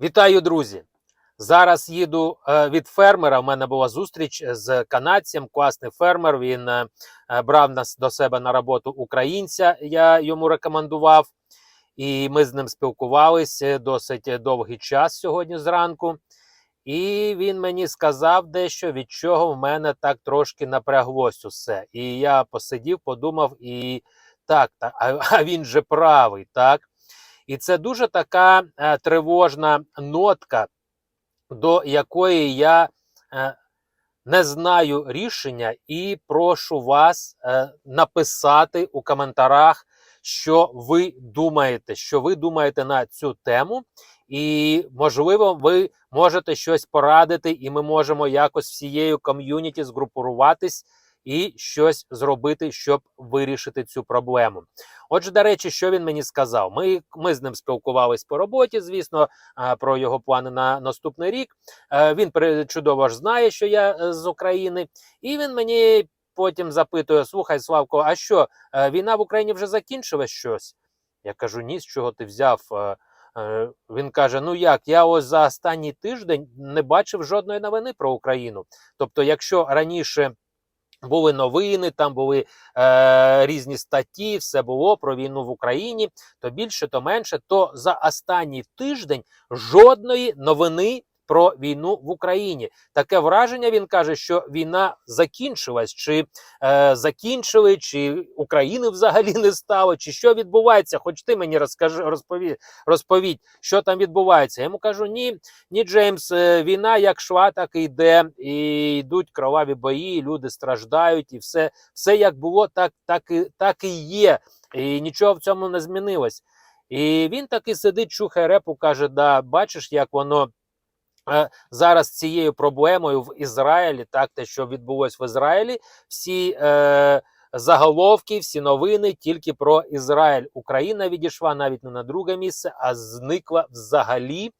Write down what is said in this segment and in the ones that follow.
Вітаю, друзі! Зараз їду е, від фермера. У мене була зустріч з канадцем. Класний фермер. Він е, е, брав нас до себе на роботу українця. Я йому рекомендував, і ми з ним спілкувалися досить довгий час сьогодні зранку. І він мені сказав дещо, від чого в мене так трошки напряглось усе. І я посидів, подумав, і так, так а він же правий, так. І це дуже така е, тривожна нотка, до якої я е, не знаю рішення, і прошу вас е, написати у коментарях, що ви думаєте, що ви думаєте на цю тему, і можливо, ви можете щось порадити, і ми можемо якось всією ком'юніті згрупуватись і щось зробити, щоб вирішити цю проблему. Отже, до речі, що він мені сказав? Ми ми з ним спілкувались по роботі, звісно, про його плани на наступний рік. Е, Він чудово ж знає, що я е, з України, і він мені потім запитує: Слухай, Славко, а що е, війна в Україні вже закінчилась щось? Я кажу: ні, з чого ти взяв? Він каже: Ну як, я ось за останній тиждень не бачив жодної новини про Україну. Тобто, якщо раніше були новини, там були е, різні статті, все було про війну в Україні, то більше, то менше, то за останній тиждень жодної новини. Про війну в Україні таке враження він каже, що війна закінчилась, чи е, закінчили, чи України взагалі не стало, чи що відбувається. Хоч ти мені розкажи, розпові, розповідь, що там відбувається. Я йому кажу: ні, ні, Джеймс, е, війна як шла, так і йде, і йдуть кроваві бої, люди страждають, і все, все як було, так, так, і, так і є. І нічого в цьому не змінилось. І він таки сидить, чухає репу, каже: да, бачиш, як воно. Е, Зараз цією проблемою в Ізраїлі, так те, що відбулось в Ізраїлі, всі е, заголовки, всі новини тільки про Ізраїль. Україна відійшла навіть не на друге місце, а зникла взагалі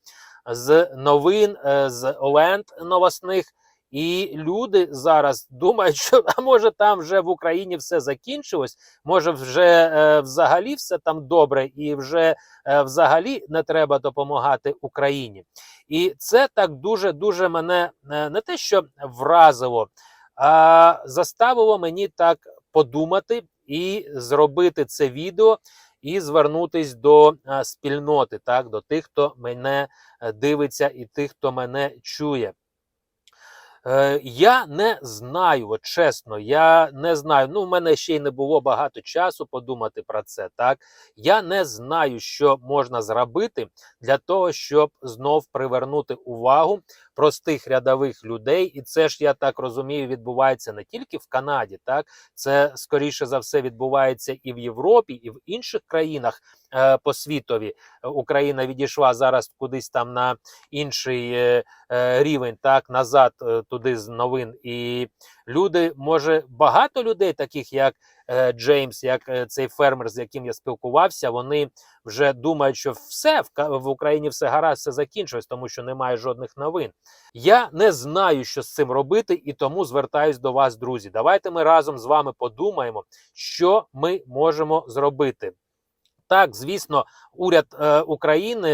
з новин, е, з ленд новосних. І люди зараз думають, що а може там вже в Україні все закінчилось, може вже е, взагалі все там добре, і вже е, взагалі не треба допомагати Україні. І це так дуже дуже мене е, не те, що вразило, а заставило мені так подумати і зробити це відео, і звернутись до е, спільноти, так, до тих, хто мене е, дивиться, і тих, хто мене чує. Е, я не знаю, от чесно, я не знаю. Ну, в мене ще й не було багато часу подумати про це. Так я не знаю, що можна зробити для того, щоб знов привернути увагу простих рядових людей. І це ж я так розумію, відбувається не тільки в Канаді, так це скоріше за все відбувається і в Європі, і в інших країнах е, по світові. Україна відійшла зараз кудись там на інший е, рівень, так назад е, туди з новин. І люди, може, багато людей, таких як е, Джеймс, як е, цей фермер, з яким я спілкувався, вони вже думають, що все в Україні все гаразд, все закінчилось, тому що немає жодних новин. Я не знаю, що з цим робити, і тому звертаюсь до вас, друзі. Давайте ми разом з вами подумаємо, що ми можемо зробити. Так, звісно, уряд е, України,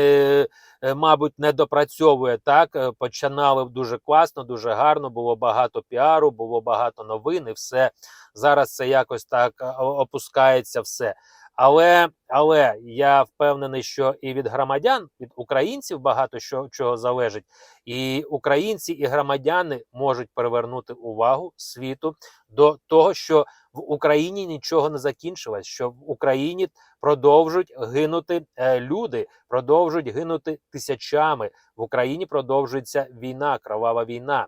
е, мабуть, не допрацьовує так. е, Починали дуже класно, дуже гарно. Було багато піару, було багато новин, і все зараз це якось так е, опускається все. Але але я впевнений, що і від громадян, від українців багато що чого залежить, і українці, і громадяни можуть привернути увагу світу до того, що в Україні нічого не закінчилось, що в Україні продовжують гинути е, люди, продовжують гинути тисячами. В Україні продовжується війна, кровава війна.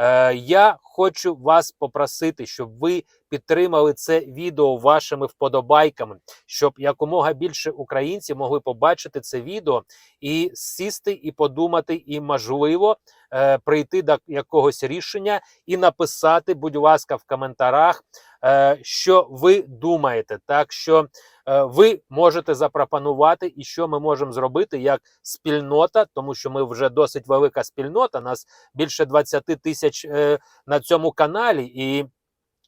Е, я хочу вас попросити, щоб ви підтримали це відео вашими вподобайками, щоб якомога більше українців могли побачити це відео і сісти і подумати, і можливо е, прийти до якогось рішення і написати, будь ласка, в коментарях, е, що ви думаєте, так що ви можете запропонувати, і що ми можемо зробити як спільнота, тому що ми вже досить велика спільнота. Нас більше 20 тисяч е, на цьому каналі, і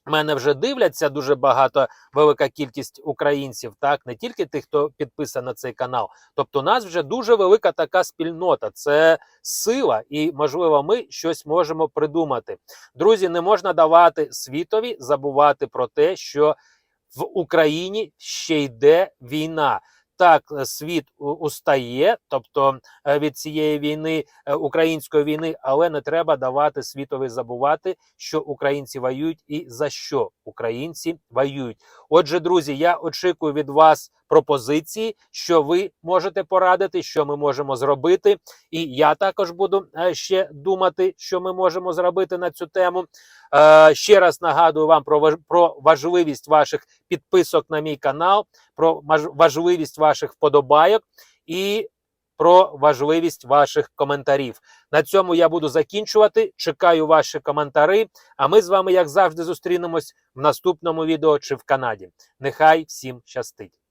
мене вже дивляться дуже багато, велика кількість українців, так не тільки тих, хто підписаний на цей канал. Тобто, у нас вже дуже велика така спільнота. Це сила, і можливо, ми щось можемо придумати. Друзі, не можна давати світові забувати про те, що в Україні ще йде війна. Так, е, світ устає, тобто е, від цієї війни, е, української війни, але не треба давати світові забувати, що українці воюють і за що українці воюють. Отже, друзі, я очікую від вас пропозиції, що ви можете порадити, що ми можемо зробити. І я також буду е, ще думати, що ми можемо зробити на цю тему. Е, Ще раз нагадую вам про важливість ваших підписок на мій канал, про важливість ваших вподобайок і про важливість ваших коментарів. На цьому я буду закінчувати. Чекаю ваші коментарі. А ми з вами, як завжди, зустрінемось в наступному відео чи в Канаді. Нехай всім щастить!